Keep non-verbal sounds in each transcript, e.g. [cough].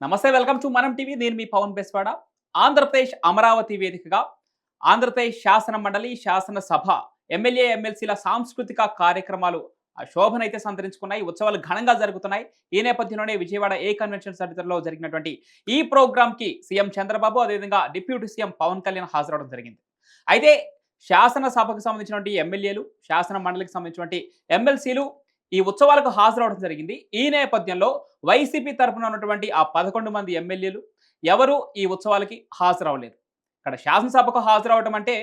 నమస్తే welcome to మనం TV. నేను మీ పవన్ బెస్వాడ. ఆంధ్రప్రదేశ్ అమరావతి వేదికగా ఆంధ్రప్రదేశ్ శాసన మండలి శాసనసభ ఎమ్మెల్యే ఎమ్మెల్సీల సాంస్కృతిక కార్యక్రమాలు ఆ శోభనైతే సంతరించుకున్నాయి. ఉత్సవాలు ఘనంగా జరుగుతున్నాయి. ఈ నేపథ్యంలోనే విజయవాడ ఏ కన్వెన్షన్ సెంటర్లో జరిగినటువంటి ఈ ప్రోగ్రాంకి సీఎం చంద్రబాబు అదేవిధంగా డిప్యూటీ సీఎం పవన్ కళ్యాణ్ హాజరవడం జరిగింది. అయితే శాసనసభకు సంబంధించినటువంటి ఎమ్మెల్యేలు శాసన మండలికి సంబంధించినటువంటి ఎమ్మెల్సీలు ఈ ఉత్సవాలకు హాజరవడం జరిగింది. ఈ నేపథ్యంలో వైసీపీ తరఫున ఉన్నటువంటి ఆ పదకొండు మంది ఎమ్మెల్యేలు ఎవరు ఈ ఉత్సవాలకి హాజరవలేదు. ఇక్కడ శాసనసభకు హాజరవడం అంటే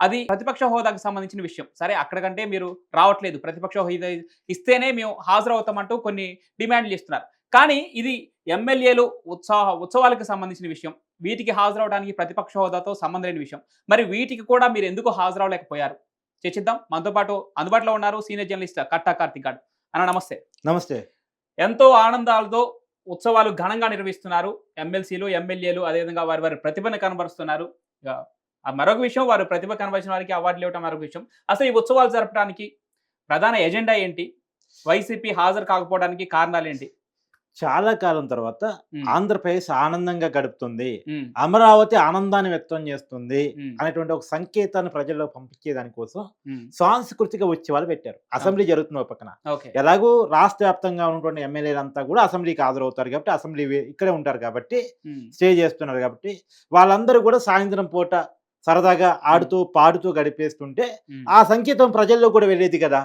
అది ప్రతిపక్ష హోదాకు సంబంధించిన విషయం. సరే అక్కడికంటే మీరు రావట్లేదు. ప్రతిపక్ష హోదా ఇస్తేనే మేము హాజరవుతామంటూ కొన్ని డిమాండ్లు ఇస్తున్నారు కానీ ఇది ఎమ్మెల్యేలు ఉత్సాహ ఉత్సవాలకు సంబంధించిన విషయం. వీటికి హాజరవడానికి ప్రతిపక్ష హోదాతో సంబంధం లేని విషయం. మరి వీటికి కూడా మీరు ఎందుకు హాజరవలేకపోయారు? చర్చిద్దాం. మనతో పాటు అందుబాటులో ఉన్నారు సీనియర్ జర్నలిస్ట్ కట్టా కార్తిక్ గారు అన్న నమస్తే. నమస్తే. ఎంతో ఆనందాలతో ఉత్సవాలు ఘనంగా నిర్వహిస్తున్నారు. ఎమ్మెల్సీలు ఎమ్మెల్యేలు అదేవిధంగా వారి వారి ప్రతిభను కనబరుస్తున్నారు. మరొక విషయం వారు ప్రతిభ కనబరిచిన వారికి అవార్డులు ఇవ్వడం మరొక విషయం. అసలు ఈ ఉత్సవాలు జరపడానికి ప్రధాన ఎజెండా ఏంటి? వైసీపీ హాజరు కాకపోవడానికి కారణాలు ఏంటి? చాలా కాలం తర్వాత ఆంధ్రప్రదేశ్ ఆనందంగా గడుపుతుంది. అమరావతి ఆనందాన్ని వ్యక్తం చేస్తుంది అనేటువంటి ఒక సంకేతాన్ని ప్రజల్లో పంపించే దానికోసం. సాంస్కృతిక ఉత్సవాలు పెట్టారు. అసెంబ్లీ జరుగుతున్న పక్కన. ఎలాగూ రాష్ట్ర వ్యాప్తంగా ఉన్నటువంటి ఎమ్మెల్యేలంతా కూడా అసెంబ్లీకి హాజరవుతారు కాబట్టి అసెంబ్లీ ఇక్కడే ఉంటారు కాబట్టి స్టే చేస్తున్నారు కాబట్టి వాళ్ళందరూ కూడా సాయంత్రం పూట సరదాగా ఆడుతూ పాడుతూ గడిపేస్తుంటే ఆ సంకేతం ప్రజల్లో కూడా వెళ్ళేది కదా.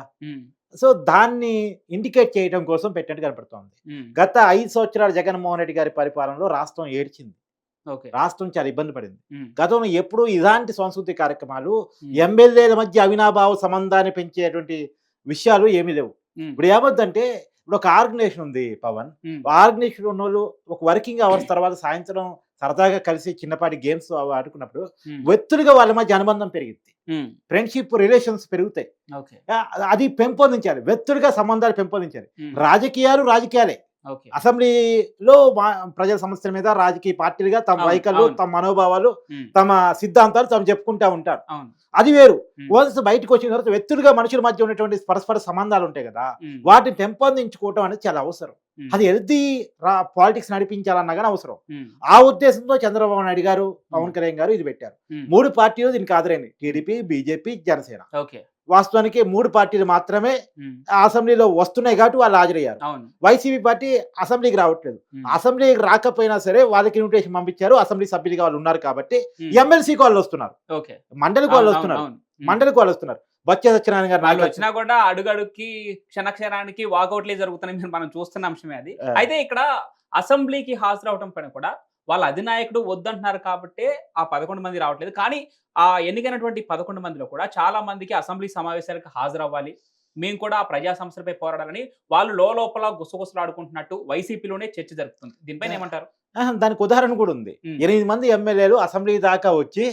సో దాన్ని ఇండికేట్ చేయడం కోసం పెట్టినట్టు కనపడుతోంది. గత ఐదు సంవత్సరాలు జగన్మోహన్ రెడ్డి గారి పరిపాలనలో రాష్ట్రం ఏడ్చింది. రాష్ట్రం చాలా ఇబ్బంది పడింది. గతంలో ఎప్పుడూ ఇలాంటి సంస్కృతి కార్యక్రమాలు ఎమ్మెల్యేల మధ్య అవినాభావ సంబంధాన్ని పెంచేటువంటి విషయాలు ఏమీ లేవు. ఇప్పుడు ఏమవుద్దంటే ఇప్పుడు ఒక ఆర్గనైజేషన్ ఉంది పవన్. ఆర్గనైజేషన్ ఉన్న వాళ్ళు ఒక వర్కింగ్ అవర్స్ [clears throat] తర్వాత సాయంత్రం సరదాగా కలిసి చిన్నపాటి గేమ్స్ ఆడుకున్నప్పుడు వ్యక్తులుగా వాళ్ళ మధ్య అనుబంధం పెరిగింది ఫ్రెండ్షిప్ రిలేషన్స్ పెరుగుతాయి. అది పెంపొందించాలి. వ్యక్తులుగా సంబంధాలు పెంపొందించాలి. రాజకీయాలు రాజకీయాలే. అసెంబ్లీలో ప్రజల సమస్యల మీద రాజకీయ పార్టీలుగా తమ వైఖరులు. తమ మనోభావాలు తమ సిద్ధాంతాలు తాము చెప్పుకుంటా ఉంటారు. అది వేరు. వన్స్ బయటకు వచ్చిన తర్వాత వ్యక్తులుగా మనుషుల మధ్య ఉన్నటువంటి పరస్పర సంబంధాలు ఉంటాయి కదా వాటిని పెంపొందించుకోవటం అనేది చాలా అవసరం. అది హెల్తీ పాలిటిక్స్ నడిపించాలన్నా కానీ అవసరం ఆ ఉద్దేశంతో చంద్రబాబు నాయుడు గారు పవన్ కళ్యాణ్ గారు ఇది పెట్టారు. మూడు పార్టీలు దీనికి ఆదరైంది టీడీపీ బీజేపీ జనసేన. వాస్తవానికి మూడు పార్టీలు మాత్రమే అసెంబ్లీలో వస్తున్నాయి కాబట్టి వాళ్ళు హాజరయ్యారు. వైసీపీ పార్టీ అసెంబ్లీకి రావట్లేదు. అసెంబ్లీకి రాకపోయినా సరే వాళ్ళకి ఇన్విటేషన్ పంపించారు. అసెంబ్లీ సభ్యులుగా వాళ్ళు ఉన్నారు కాబట్టి ఎమ్మెల్సీకి వాళ్ళు వస్తున్నారు. మండలికి వాళ్ళు వస్తున్నారు. మండలికి వాళ్ళు వస్తున్నారు. బొత్స సత్యనారాయణ గారు వాళ్ళు. వచ్చినా కూడా అడుగడుక్కి క్షణక్షణానికి వాకౌట్లే జరుగుతున్నాయి మనం చూస్తున్న అంశమే అది. అయితే ఇక్కడ అసెంబ్లీకి హాజరవటం పైన కూడా వాళ్ళ అధినాయకుడు వద్దంటున్నారు కాబట్టి ఆ పదకొండు మంది రావట్లేదు. కానీ ఆ ఎన్నికైనటువంటి పదకొండు మందిలో కూడా చాలా మందికి అసెంబ్లీ సమావేశాలకు హాజరవ్వాలి. మేము కూడా ఆ ప్రజా సమస్యలపై పోరాడాలని వాళ్ళు లోపల గుసగుసలాడుకుంటున్నట్టు వైసీపీలోనే చర్చ జరుగుతుంది దీనిపైన ఏమంటారు? దానికి ఉదాహరణ కూడా ఉంది. ఎనిమిది మంది ఎమ్మెల్యేలు అసెంబ్లీ దాకా వచ్చి.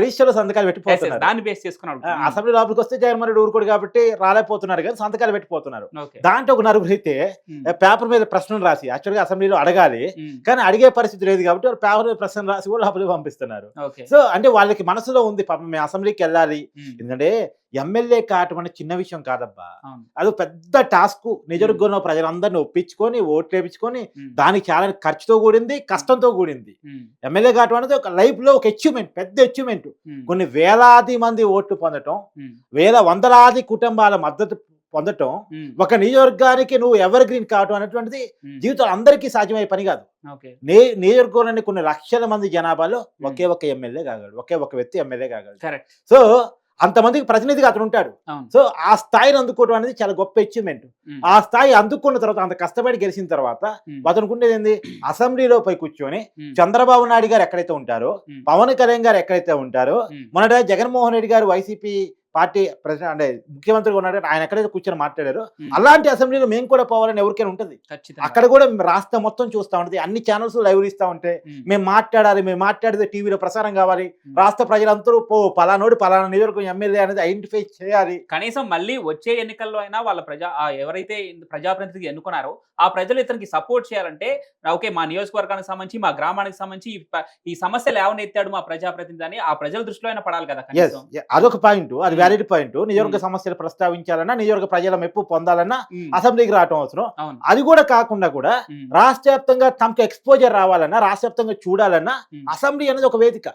రిజిస్టర్ సంతకాలు పెట్టిపోతున్నారు దాన్ని బేస్ చేసుకున్నాడు అసెంబ్లీ లోపలికి వస్తే జగన్మోహన్ రెడ్డి ఊరుకోడు కాబట్టి రాలేకపోతున్నారు కానీ సంతకాలు పెట్టిపోతున్నారు దాంట్లో ఒక నలుగురు అయితే. పేపర్ మీద ప్రశ్నలు రాసి యాక్చువల్గా అసెంబ్లీలో అడగాలి. కానీ అడిగే పరిస్థితి లేదు కాబట్టి వాళ్ళు పేపర్ మీద ప్రశ్నలు రాసి కూడా లోపలికి పంపిస్తున్నారు సో అంటే వాళ్ళకి మనసులో ఉంది పాపం మేము అసెంబ్లీకి వెళ్ళాలి. ఎందుకంటే ఎమ్మెల్యే కావటం అనేది చిన్న విషయం కాదబ్బా. అది పెద్ద టాస్క్ నిజరుగ్గున్న ప్రజలందరినీ ఒప్పించుకొని ఓట్లు వేపించుకొని ఉమ్. దానికి చాలా ఖర్చుతో కూడింది కష్టంతో కూడింది. ఎమ్మెల్యే కావటం అనేది ఒక లైఫ్లో ఒక అచీవ్మెంట్ పెద్ద అచీవ్మెంట్. కొన్ని వేలాది మంది ఓట్లు పొందటం. వేల వందలాది కుటుంబాల మద్దతు పొందటం. ఒక నియోజకవర్గానికి నువ్వు ఎవర్ గ్రీన్ కావటం అనేటువంటిది. జీవితం అందరికీ సాధ్యమయ్యే పని కాదు ఓకే నే నియోజకవర్గాన్ని కొన్ని లక్షల మంది జనాభాలో ఒకే ఒక ఎమ్మెల్యే కాగలడు ఒకే ఒక వ్యక్తి ఎమ్మెల్యే కాగలడు కరెక్ట్ సో అంతమందికి ప్రతినిధిగా అతను ఉంటాడు సో ఆ స్థాయిని అందుకోవడం అనేది చాలా గొప్ప అచీవ్మెంట్. ఆ స్థాయి అందుకున్న తర్వాత అంత కష్టపడి గెలిచిన తర్వాత ఉమ్. అతనికి ఉండేది ఏంది అసెంబ్లీలో పోయి కూర్చొని. చంద్రబాబు నాయుడు గారు ఎక్కడైతే ఉంటారో. పవన్ కళ్యాణ్ గారు ఎక్కడైతే ఉంటారో. మొన్నట జగన్మోహన్ రెడ్డి గారు వైసీపీ పార్టీ ప్రెసిడెంట్ అంటే ముఖ్యమంత్రిగా ఉన్నాడు ఆయన ఎక్కడైతే కూర్చొని మాట్లాడారో. అలాంటి అసెంబ్లీలో మేము కూడా పోవాలని ఎవరికైనా ఉంటుంది. అక్కడ కూడా రాష్ట్రం మొత్తం చూస్తూ ఉంటుంది. అన్ని ఛానల్స్ లైవ్ ఇస్తూ ఉంటే. మేము మాట్లాడాలి మేము మాట్లాడితే టీవీలో ప్రసారం కావాలి. రాష్ట్ర ప్రజలందరూ పో పలానోడు పలానా నియోజకవర్గం ఎమ్మెల్యే అనేది ఐడెంటిఫై చేయాలి. కనీసం మళ్ళీ వచ్చే ఎన్నికల్లో అయినా వాళ్ళ ప్రజా ఎవరైతే ప్రజాప్రతినిధికి ఎన్నుకున్నారో ఆ ప్రజలు ఇతనికి సపోర్ట్ చేయాలంటే ఓకే మా నియోజకవర్గానికి సంబంధించి మా గ్రామానికి సంబంధించి ఈ సమస్యలు ఏమైనా ఎత్తాడు మా ప్రజాప్రతినిధి అని ఆ ప్రజల దృష్టిలో అయినా పడాలి కదా అదొక పాయింట్ అది వ్యాలిడ్ పాయింట్ నియోజకవర్గ ఉమ్. సమస్యలు ప్రస్తావించాలన్నా నియోజకవర్గ ప్రజల మెప్పు పొందాలన్నా ఉమ్, అసెంబ్లీకి రావటం అవసరం. అది కూడా కాకుండా కూడా ఉమ్, రాష్ట్ర వ్యాప్తంగా తమకు ఎక్స్పోజర్ రావాలన్నా రాష్ట్ర వ్యాప్తంగా చూడాలన్నా అసెంబ్లీ అనేది ఒక వేదిక.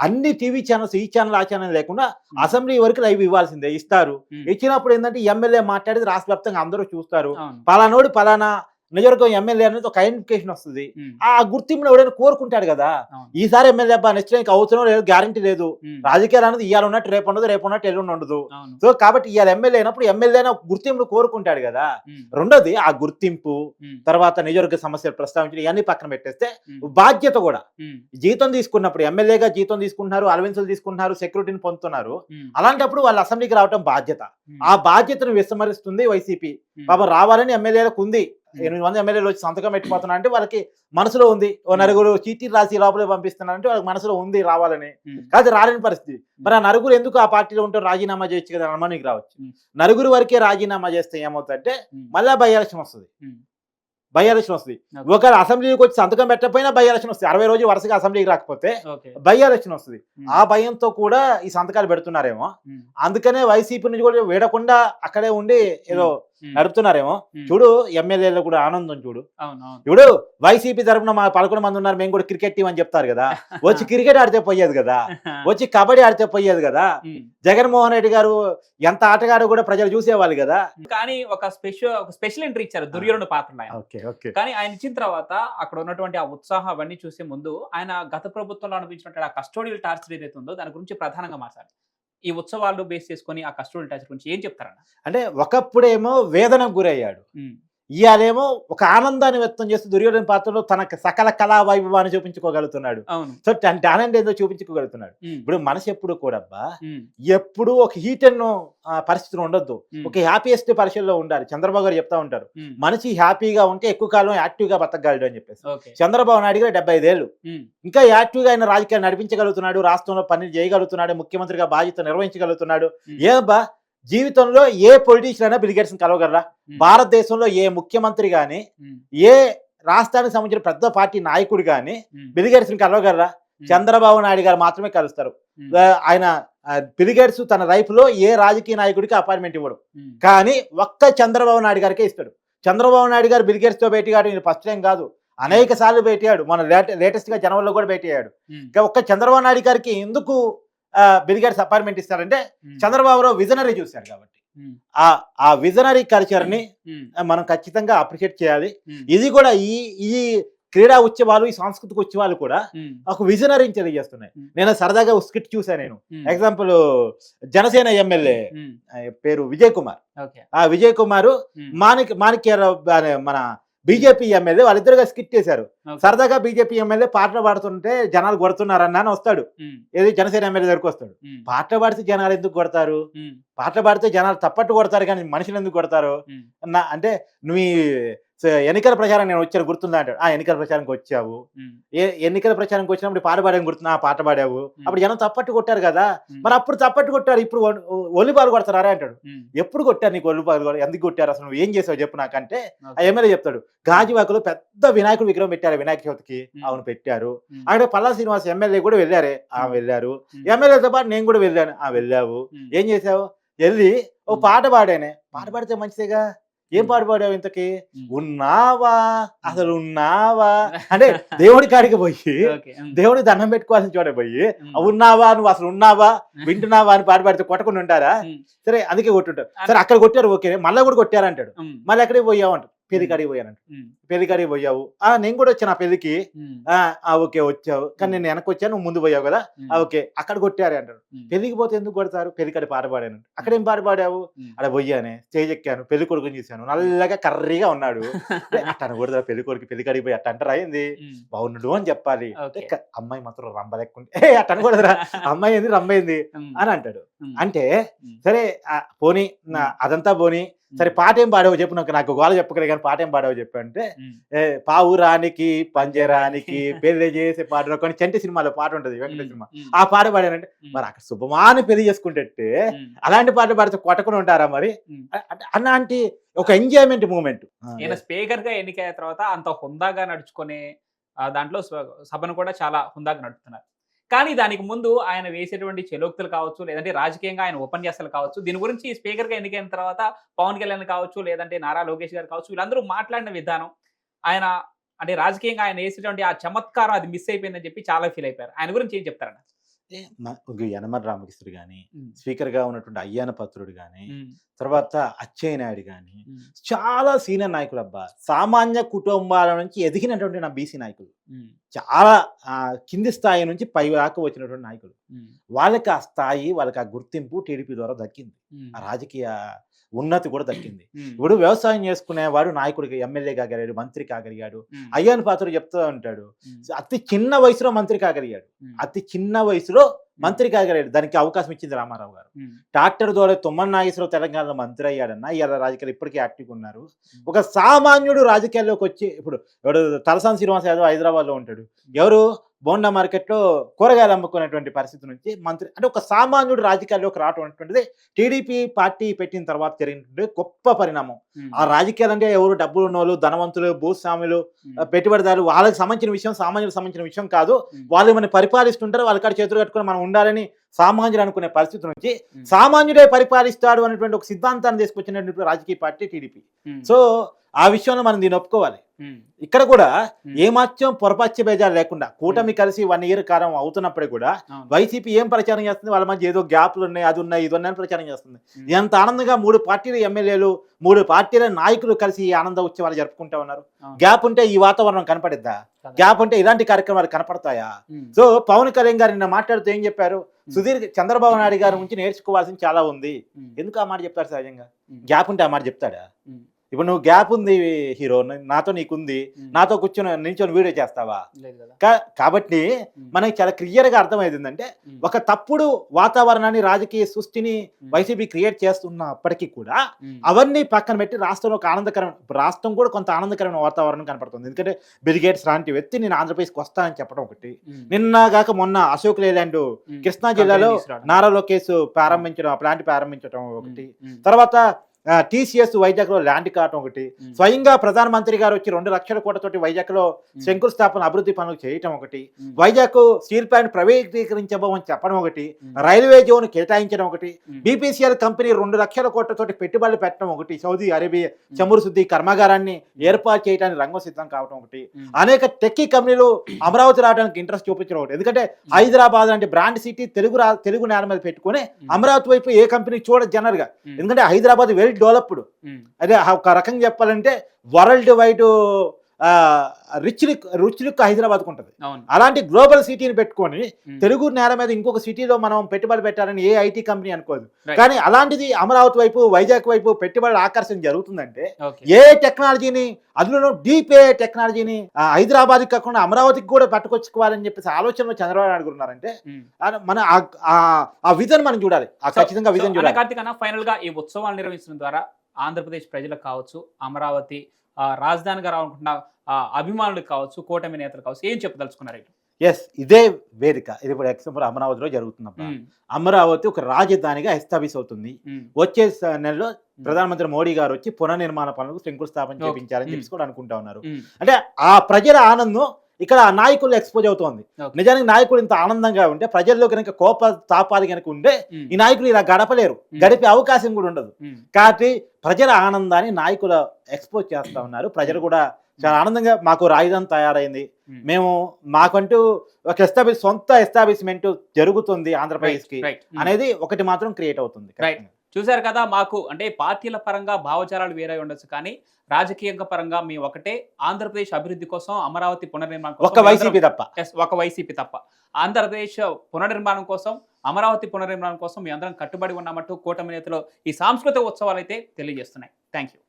అన్ని టీవీ ఛానల్స్ ఈ ఛానల్ ఆ ఛానల్ లేకుండా అసెంబ్లీ వరకు లైవ్ ఇవ్వాల్సిందే ఇస్తారు. ఇచ్చినప్పుడు ఏంటంటే ఎమ్మెల్యే మాట్లాడేది రాష్ట్ర వ్యాప్తంగా అందరూ చూస్తారు. పలానోడు పలానా నియోజకవర్గం ఎమ్మెల్యే అనేది ఒక ఐడెంటిఫికేషన్ వస్తుంది. ఆ గుర్తింపును ఎవడైనా కోరుకుంటాడు కదా. ఈసారి ఎమ్మెల్యే అబ్బా నెక్స్ట్ టైంకి అవసరం లేదు గ్యారంటీ లేదు. రాజకీయాలు అనేది ఇవాళ ఉన్నట్టు రేపు ఉండదు రేపు ఉన్నట్టు ఎల్లుండి ఉండదు. సో కాబట్టి ఇవాళ ఎమ్మెల్యే అయినప్పుడు ఎమ్మెల్యే అయినా గుర్తింపును కోరుకుంటాడు కదా? రెండోది ఆ గుర్తింపు తర్వాత నియోజకవర్గ సమస్యలు ప్రస్తావించడం ఇవన్నీ పక్కన పెట్టేస్తే బాధ్యత కూడా. జీతం తీసుకున్నప్పుడు ఎమ్మెల్యేగా జీతం తీసుకుంటున్నారు అలవెన్సులు తీసుకుంటున్నారు సెక్యూరిటీని పొందుతున్నారు. అలాంటప్పుడు వాళ్ళు అసెంబ్లీకి రావడం బాధ్యత. ఆ బాధ్యతను విస్మరిస్తుంది వైసీపీ. పాపం రావాలని ఎమ్మెల్యేలకు ఉంది. ఎనిమిది మంది ఎమ్మెల్యేలు వచ్చి సంతకం పెట్టిపోతున్నా అంటే వాళ్ళకి మనసులో ఉంది. ఓ ఉమ్. నలుగురు చీటీ రాసి లోపలే పంపిస్తున్నారంటే వాళ్ళకి మనసులో ఉంది రావాలని. ఉమ్, కాదు రాలేని పరిస్థితి. మరి ఆ నలుగురు ఎందుకు ఆ పార్టీలో ఉంటే రాజీనామా చేయొచ్చు కదా అనుమానికి రావచ్చు. నలుగురు వరకే రాజీనామా చేస్తే ఏమవుతుందంటే మళ్ళా బై ఎలక్షన్ వస్తుంది. బై ఎలక్షన్ వస్తుంది. ఒకవేళ అసెంబ్లీకి వచ్చి సంతకం పెట్టకపోయినా బై ఎలక్షన్ వస్తుంది. అరవై రోజులు వరుసగా అసెంబ్లీకి రాకపోతే బై ఎలక్షన్ వస్తుంది. ఆ భయంతో కూడా ఈ సంతకాలు పెడుతున్నారేమో. అందుకనే వైసీపీ నుంచి కూడా వీడకుండా అక్కడే ఉండి ఏదో నడుపుతున్నారేమో. చూడు ఎమ్మెల్యేలో కూడా ఆనందం చూడు. ఇప్పుడు వైసీపీ తరపున మా పదకొండు మంది ఉన్నారు మేము కూడా క్రికెట్ టీం అని చెప్తారు కదా. [laughs] వచ్చి క్రికెట్ ఆడితే పోయేది కదా. [laughs] వచ్చి కబడ్డీ ఆడితే పోయేది కదా. జగన్మోహన్ రెడ్డి గారు ఎంత ఆటగాడు కూడా ప్రజలు చూసేవాళ్ళు కదా. కానీ ఒక స్పెషల్ ఒక స్పెషల్ ఎంట్రీ ఇచ్చారు ఓకే ఓకే. కానీ ఆయన ఇచ్చిన తర్వాత అక్కడ ఉన్నటువంటి ఆ ఉత్సాహం అవన్నీ చూసే ముందు ఆయన గత ప్రభుత్వంలో అనిపించినటువంటి ఆ కస్టోడియల్ టార్చర్ ఏదైతే ఉందో దాని గురించి ప్రధానంగా మాట్లాడాలి ఈ ఉత్సవాలు బేస్ చేసుకొని ఆ కస్టోడియల్ టార్చర్ గురించి ఏం చెప్తారన్న? అంటే ఒకప్పుడేమో వేదనకు గురయ్యాడు. ఇవాళేమో ఒక ఆనందాన్ని వ్యక్తం చేస్తూ దుర్యోధన పాత్రలో తన సకల కళా వైభవాన్ని చూపించుకోగలుగుతున్నాడు. సో తన టాలెంట్ ఏందో చూపించుకోగలుగుతున్నాడు. ఇప్పుడు మనసు ఎప్పుడు కూడా ఎప్పుడు ఒక హీట్ అండ్ పరిస్థితులు ఉండొద్దు. ఒక హ్యాపీయెస్ట్ పరిస్థితుల్లో ఉండాలి. చంద్రబాబు గారు చెప్తా ఉంటారు. మనిషి హ్యాపీగా ఉంటే ఎక్కువ కాలం యాక్టివ్గా బతకగలడు అని చెప్పేసి. చంద్రబాబు నాయుడు గారు డెబ్బై ఐదేళ్ళు ఇంకా యాక్టివ్గా ఆయన రాజకీయాలు నడిపించగలుగుతున్నాడు రాష్ట్రంలో పని చేయగలుగుతున్నాడు ముఖ్యమంత్రిగా బాధ్యత నిర్వహించగలుగుతున్నాడు. ఉమ్, ఏబ్బా జీవితంలో ఏ పొలిటీషియన్ అయినా బిల్ గేట్స్ని కలవగలరా? భారతదేశంలో ఏ ముఖ్యమంత్రి కానీ ఉమ్, ఏ రాష్ట్రానికి సంబంధించిన పెద్ద పార్టీ నాయకుడు కానీ బిల్ గేట్స్ని కలవగలరా? చంద్రబాబు నాయుడు గారు మాత్రమే కలుస్తారు. ఆయన బిల్ గేట్స్ తన లైఫ్లో ఏ రాజకీయ నాయకుడికి అపాయింట్మెంట్ ఇవ్వడు. కానీ ఒక్క చంద్రబాబు నాయుడు గారికే ఇస్తాడు. చంద్రబాబు నాయుడు గారు బిల్ గేట్స్తో భేటీ కాడు ఫస్ట్ టైం కాదు. అనేక సార్లు భేటీయాడు మన లేటెస్ట్గా జనవరిలో కూడా భేటీ అయ్యాడు. ఒక్క చంద్రబాబు నాయుడు గారికి ఎందుకు బిల్ గేట్స్ అపాయింట్మెంట్ ఇస్తారంటే చంద్రబాబురావు విజనరీ చూశారు కాబట్టి. ఆ ఆ విజనరీ కల్చర్ని మనం ఖచ్చితంగా అప్రిషియేట్ చేయాలి. ఇది కూడా ఈ ఈ క్రీడా ఉత్సవాలు ఈ సాంస్కృతిక ఉత్సవాలు కూడా ఒక విజనరీని తెలియజేస్తున్నాయి. నేను సరదాగా స్కిట్ చూసాను నేను. ఎగ్జాంపుల్ జనసేన ఎమ్మెల్యే పేరు విజయ్ కుమార్. ఆ విజయ్ కుమార్ మాణిక్ మాణిక్యరావు అనే మన బీజేపీ ఎమ్మెల్యే వాళ్ళిద్దరుగా స్కిట్ చేశారు. సరదాగా బీజేపీ ఎమ్మెల్యే పాటలు పాడుతుంటే జనాలు కొడుతున్నారన్న అని వస్తాడు. ఏది జనసేన ఎమ్మెల్యే దగ్గరకు వస్తాడు. పాటలు పాడితే జనాలు ఎందుకు కొడతారు? పాటలు పాడితే జనాలు తప్పట్టు కొడతారు కానీ మనుషులు ఎందుకు కొడతారు? అంటే నువ్వు స- ఎన్నికల ప్రచారం నేను వచ్చాను గుర్తుందా అంటాడు. ఆ ఎన్నికల ప్రచారానికి వచ్చావు. ఎన్నికల ప్రచారానికి వచ్చినప్పుడు పాట పాడాను గుర్తున్నా ఆ పాట పాడావు. అప్పుడు జనం తప్పట్టు కొట్టారు కదా. మరి అప్పుడు తప్పట్టు కొట్టారు ఇప్పుడు ఒళ్ళు పాలు కొడతారా అంటాడు. ఎప్పుడు కొట్టారు నీకు ఒళ్ళు పాలు కొడ- ఎందుకు కొట్టారు? అసలు నువ్వు ఏం చేసావు చెప్పు నాకంటే. ఆ. ఎమ్మెల్యే చెప్తాడు. గాజువాకలో పెద్ద వినాయకుడు విగ్రహం పెట్టారు వినాయక చవితికి. అవును పెట్టారు. అక్కడ పల్లా శ్రీనివాస్ ఎమ్మెల్యే కూడా వెళ్ళారే. ఆ. వెళ్ళారు. ఎమ్మెల్యేతో పాటు నేను కూడా వెళ్ళాను. ఆ వెళ్ళావు. ఏం చేసావు? వెళ్ళి ఓ. పాట పాడానే. పాట పాడితే మంచిదేగా? ఏం. పాట పాడావు ఇంతకి. ఉన్నావా? అసలు ఉన్నావా? [laughs] అంటే దేవుడి కాడికి పోయి దేవుడికి దండం పెట్టుకోవాల్సిన చోట పోయి ఉమ్, "ఆ, ఉన్నావా? నువ్వు అసలు ఉన్నావా? [laughs] వింటున్నావా? అని పాట పాడితే కొట్టకుండా ఉంటారా? సరే అందుకే కొట్టుంటారు. సరే అక్కడ కొట్టారు ఓకే. మళ్ళీ కూడా కొట్టారు అంటాడు ఉమ్, మళ్ళీ ఎక్కడికి పోయావు అంటాడు పెళ్ళి కాడికి పోయానంట. ఉమ్, పెళ్ళి కాడికి పోయావు. ఆ నేను కూడా వచ్చాను ఆ పెళ్ళికి ఆ ఆ, ఓకే వచ్చావు. కానీ నేను వెనక్కి వచ్చాను నువ్వు ముందు పోయావు కదా? ఆ, ఓకే అక్కడ కొట్టారు అంటాడు. పెళ్ళికి పోతే ఎందుకు కొడతారు? పెళ్ళి కాడి పాట పాడాను అక్కడ ఏం పాట పాడావు. అక్కడ పోయానే స్టేజ్ ఎక్కాను పెళ్ళి కొడుకుని చూశాను. నల్లగా కర్రీగా ఉన్నాడు. [laughs] "ఏ, అట్ట అనకూడదు పెళ్ళి కొడుకు? పెళ్ళి కాడికి పోయి అట్ట అంటారా ఉమ్, బాగున్నాడు అని చెప్పాలి. ఓకే. "ఏ, క- అమ్మాయి మాత్రం రంబ లెక్కుంటే ఏ అట్ట అనకూడదురా [laughs] అమ్మాయి ఏంది రంబ ఏంది? ఉమ్, అని అంటాడు. అంటే సరే పోనీ అదంతా పోనీ సరే పాట ఏం పాడావో చెప్పు నాకు నాకు గోల చెప్పగలి కానీ పాట ఏం పాడావో చెప్పు అంటే పావురానికి పంజరానికి [laughs] పెళ్ళి చేసే పాట కొన్ని చంటి సినిమాలో పాట ఉంటది వెంకట సినిమా. ఆ పాట పాడానంటే మరి అక్కడ శుభమాని పెళ్ళి చేసుకుంటే అలాంటి పాటలు పాడితే కొట్టకుండా ఉంటారా మరి? అలాంటి ఒక ఎంజాయ్మెంట్ మూమెంట్. ఈయన స్పీకర్గా ఎన్నికైన తర్వాత అంత హుందాగా నడుచుకునే ఆ, దాంట్లో సభను కూడా చాలా హుందాగా నడుపుతున్నారు. కానీ దానికి ముందు ఆయన వేసేటువంటి చెలోక్తులు కావచ్చు లేదంటే రాజకీయంగా ఆయన ఉపన్యాసాలు కావచ్చు దీని గురించి స్పీకర్గా ఎన్నికైన తర్వాత పవన్ కళ్యాణ్ కావచ్చు లేదంటే నారా లోకేష్ గారు కావచ్చు వీళ్ళందరూ మాట్లాడిన విధానం ఆయన అంటే రాజకీయంగా ఆయన వేసేటువంటి ఆ చమత్కారం అది మిస్ అయిపోయిందని చెప్పి చాలా ఫీల్ అయిపోయారు. ఆయన గురించి ఏం చెప్తారన్న యనమల రామకృష్ణుడు కానీ ఉమ్, స్పీకర్గా ఉన్నటువంటి అయ్యాన పత్రుడు కానీ తర్వాత అచ్చయ్య నాయుడు కానీ ఉమ్, చాలా సీనియర్ నాయకులు అబ్బా. సామాన్య కుటుంబాల నుంచి ఎదిగినటువంటి నా బీసీ నాయకులు. చాలా ఆ, కింది స్థాయి నుంచి పై దాకా వచ్చినటువంటి నాయకులు. వాళ్ళకి ఆ స్థాయి వాళ్ళకి ఆ గుర్తింపు టీడీపీ ద్వారా దక్కింది. ఆ రాజకీయ ఉన్నతి కూడా దక్కింది. [clears throat] ఇప్పుడు వ్యవసాయం చేసుకునేవాడు నాయకుడికి ఎమ్మెల్యే కాగలిగాడు మంత్రి కాగలిగాడు అయ్యాన్ పాత్ర చెప్తూ ఉంటాడు. అతి చిన్న వయసులో మంత్రి కాగలిగాడు అతి చిన్న వయసులో మంత్రి కాగలిగాడు దానికి అవకాశం ఇచ్చింది రామారావు గారు. ట్రాక్టర్ ద్వారా తుమ్మల నాగేశ్వరరావు తెలంగాణలో మంత్రి అయ్యాడన్న ఇవాళ రాజకీయాలు ఇప్పటికీ యాక్టివ్ ఉన్నారు. ఒక సామాన్యుడు రాజకీయాల్లోకి వచ్చి ఇప్పుడు ఎవడు తలసాని శ్రీనివాస్ యాదవ్ హైదరాబాద్లో ఉంటాడు. ఎవరు? బోండా మార్కెట్లో కూరగాయలు అమ్ముకునేటువంటి పరిస్థితి నుంచి మంత్రి అంటే ఒక సామాన్యుడు రాజకీయాల్లోకి రావటం అనేటువంటిది టీడీపీ పార్టీ పెట్టిన తర్వాత జరిగినటువంటి గొప్ప పరిణామం. ఆ రాజకీయాలు అంటే ఎవరు డబ్బులు ఉన్నోళ్ళు ధనవంతులు భూస్వాములు పెట్టుబడిదారులు వాళ్ళకి సంబంధించిన విషయం సామాన్యులకు సంబంధించిన విషయం కాదు. వాళ్ళు మనం పరిపాలిస్తుంటారు వాళ్ళ కాడ చేతులు కట్టుకొని మనం ఉండాలని సామాన్యుడు అనుకునే పరిస్థితి నుంచి సామాన్యుడే పరిపాలిస్తాడు అనేటువంటి ఒక సిద్ధాంతాన్ని తీసుకొచ్చినటువంటి రాజకీయ పార్టీ టీడీపీ. సో ఆ విషయంలో మనం దీన్ని ఒప్పుకోవాలి. ఇక్కడ కూడా ఉమ్, ఏమాత్రం పొరపచ్చ బేజాలు లేకుండా కూటమి కలిసి వన్ ఇయర్ కాలం అవుతున్నప్పుడు కూడా వైసీపీ ఏం ప్రచారం చేస్తుంది? వాళ్ళ మధ్య ఏదో గ్యాప్లు ఉన్నాయి అది ఉన్నాయి ఇది ఉన్నాయని ప్రచారం చేస్తుంది. ఎంత ఆనందంగా మూడు పార్టీల ఎమ్మెల్యేలు మూడు పార్టీల నాయకులు కలిసి ఈ ఆనంద ఉత్సవాలు జరుపుకుంటా ఉన్నారు. గ్యాప్ ఉంటే ఈ వాతావరణం కనపడిద్దా. గ్యాప్ ఉంటే ఇలాంటి కార్యక్రమాలు కనపడతాయా? సో పవన్ కళ్యాణ్ గారు నిన్న మాట్లాడుతూ ఏం చెప్పారు? సుధీర్ చంద్రబాబు నాయుడు గారి నుంచి నేర్చుకోవాల్సింది చాలా ఉంది. ఎందుకు ఆ మాట చెప్తారు సహజంగా? గ్యాప్ ఉంటే ఆ మాట చెప్తాడా? ఇప్పుడు నువ్వు గ్యాప్ ఉంది హీరో నాతో నీకుంది నాతో కూర్చొని నిల్చొని వీడియో చేస్తావా? కాబట్టి మనకి చాలా క్లియర్గా అర్థమైందంటే ఉమ్, ఒక తప్పుడు వాతావరణాన్ని రాజకీయ సృష్టిని వైసీపీ క్రియేట్ చేస్తున్నప్పటికీ కూడా అవన్నీ పక్కన పెట్టి రాష్ట్రంలో ఒక ఆనందకరమైన రాష్ట్రం కూడా కొంత ఆనందకరమైన వాతావరణం కనపడుతుంది. ఎందుకంటే బిల్గేట్స్ లాంటి వ్యక్తి నేను ఆంధ్రప్రదేశ్కి వస్తానని చెప్పడం ఒకటి. ఉమ్, నిన్న కాక మొన్న అశోక్ లేలాండ్ కృష్ణా జిల్లాలో. నారా లోకేష్ ప్రారంభించడం ఆ ప్లాంట్ ప్రారంభించడం ఒకటి. తర్వాత టీసీఎస్ వైజాగ్లో ల్యాండ్ కావటం ఒకటి. స్వయంగా ప్రధానమంత్రి గారు వచ్చి రెండు లక్షల కోట్లతోటి వైజాగ్లో శంకుస్థాపన అభివృద్ధి పనులు చేయటం ఒకటి. వైజాగ్ స్టీల్ ప్లాంట్ ప్రైవేటీకరించబోమని చెప్పడం ఒకటి. రైల్వే జోన్ కేటాయించడం ఒకటి. బీపీసీఎల్ కంపెనీ రెండు లక్షల కోట్లతోటి పెట్టుబడులు పెట్టడం ఒకటి. సౌదీ అరేబియా చమురు శుద్ధి కర్మాగారాన్ని ఏర్పాటు చేయడానికి రంగం సిద్ధం కావడం ఒకటి. అనేక టెక్కీ కంపెనీలు అమరావతి రావడానికి ఇంట్రెస్ట్ చూపించడం ఒకటి. ఎందుకంటే హైదరాబాద్ అంటే బ్రాండ్ సిటీ తెలుగు తెలుగు నేల మీద పెట్టుకొని అమరావతి వైపు ఏ కంపెనీ చూడదు జనరల్గా ఉమ్, ఎందుకంటే హైదరాబాద్ వెల్ డెవలప్డ్. అదే ఒక రకంగా చెప్పాలంటే world wide rich look rich look హైదరాబాద్కు ఉంటుంది. అలాంటి గ్లోబల్ సిటీని పెట్టుకొని తెలుగు నేల మీద ఇంకొక సిటీలో మనం పెట్టుబడి పెట్టాలని ఏ ఐటీ కంపెనీ అనుకోదు. కానీ అలాంటిది అమరావతి వైపు వైజాగ్ వైపు పెట్టుబడుల ఆకర్షణ జరుగుతుందంటే ఏ టెక్నాలజీని అందులో డీప్ ఏ టెక్నాలజీని హైదరాబాద్కి కాకుండా అమరావతికి కూడా పట్టుకొచ్చుకోవాలని చెప్పేసి ఆలోచనలో చంద్రబాబు నాయుడు ఉన్నారంటే మన ఆ- విజన్ మనం చూడాలి. ఖచ్చితంగా విజన్ చూడాలి. కార్తీక్ అన్న ఫైనల్గా ఈ ఉత్సవాలు నిర్వహించడం ద్వారా ఆంధ్రప్రదేశ్ ప్రజలకు కావచ్చు అమరావతి రాజధానిగా రావాలనుకుంటున్న ఆ, అభిమానులకు కావచ్చు కూటమి నేతలు కావచ్చు ఏం చెప్పదలుచుకున్నారు? ఎస్ ఇదే వేదిక. ఇది ఇప్పుడు ఎగ్జాంపుల్ అమరావతిలో జరుగుతున్నప్పుడు ఉమ్, అమరావతి ఒక రాజధానిగా ఎస్టాబ్లిష్ అవుతుంది ఉమ్, వచ్చే నెలలో ప్రధానమంత్రి మోడీ గారు వచ్చి పునర్నిర్మాణ పనులకు శంకుస్థాపన Mm. చెప్పి కూడా అనుకుంటా ఉన్నారు. అంటే ఆ ప్రజల ఆనందం ఇక్కడ నాయకులు ఎక్స్పోజ్ అవుతోంది. నిజానికి నాయకుడు ఇంత ఆనందంగా ఉంటే ప్రజల్లో కనుక కోప తాపాలు కనుక ఉంటే ఉమ్, ఈ నాయకులు ఇలా గడపలేరు. Mm. గడిపే అవకాశం కూడా ఉండదు. ఉమ్, కాబట్టి ప్రజల ఆనందాన్ని నాయకులు ఎక్స్పోజ్ చేస్తా ఉన్నారు. ప్రజలు కూడా చాలా ఆనందంగా మాకు రాజధాని తయారైంది. మేము మాకంటూ ఒక ఎస్టాబ్లిష్ సొంత ఎస్టాబ్లిష్మెంట్ జరుగుతుంది ఆంధ్రప్రదేశ్కి. అనేది ఒకటి మాత్రం క్రియేట్ అవుతుంది. చూశారు కదా మాకు అంటే పార్టీల పరంగా భావజాలాలు వేరే ఉండొచ్చు కానీ రాజకీయంగా పరంగా మేము ఒకటే ఆంధ్రప్రదేశ్ అభివృద్ధి కోసం అమరావతి పునర్నిర్మాణం ఒక్క వైసీపీ తప్ప. Yes, ఒక వైసీపీ తప్ప. ఆంధ్రప్రదేశ్ పునర్నిర్మాణం కోసం అమరావతి పునర్నిర్మాణం కోసం మీ అందరం కట్టుబడి ఉన్నామంటూ కూటమి నేతలు ఈ సాంస్కృతిక ఉత్సవాలు అయితే తెలియజేస్తున్నాయి. Thank you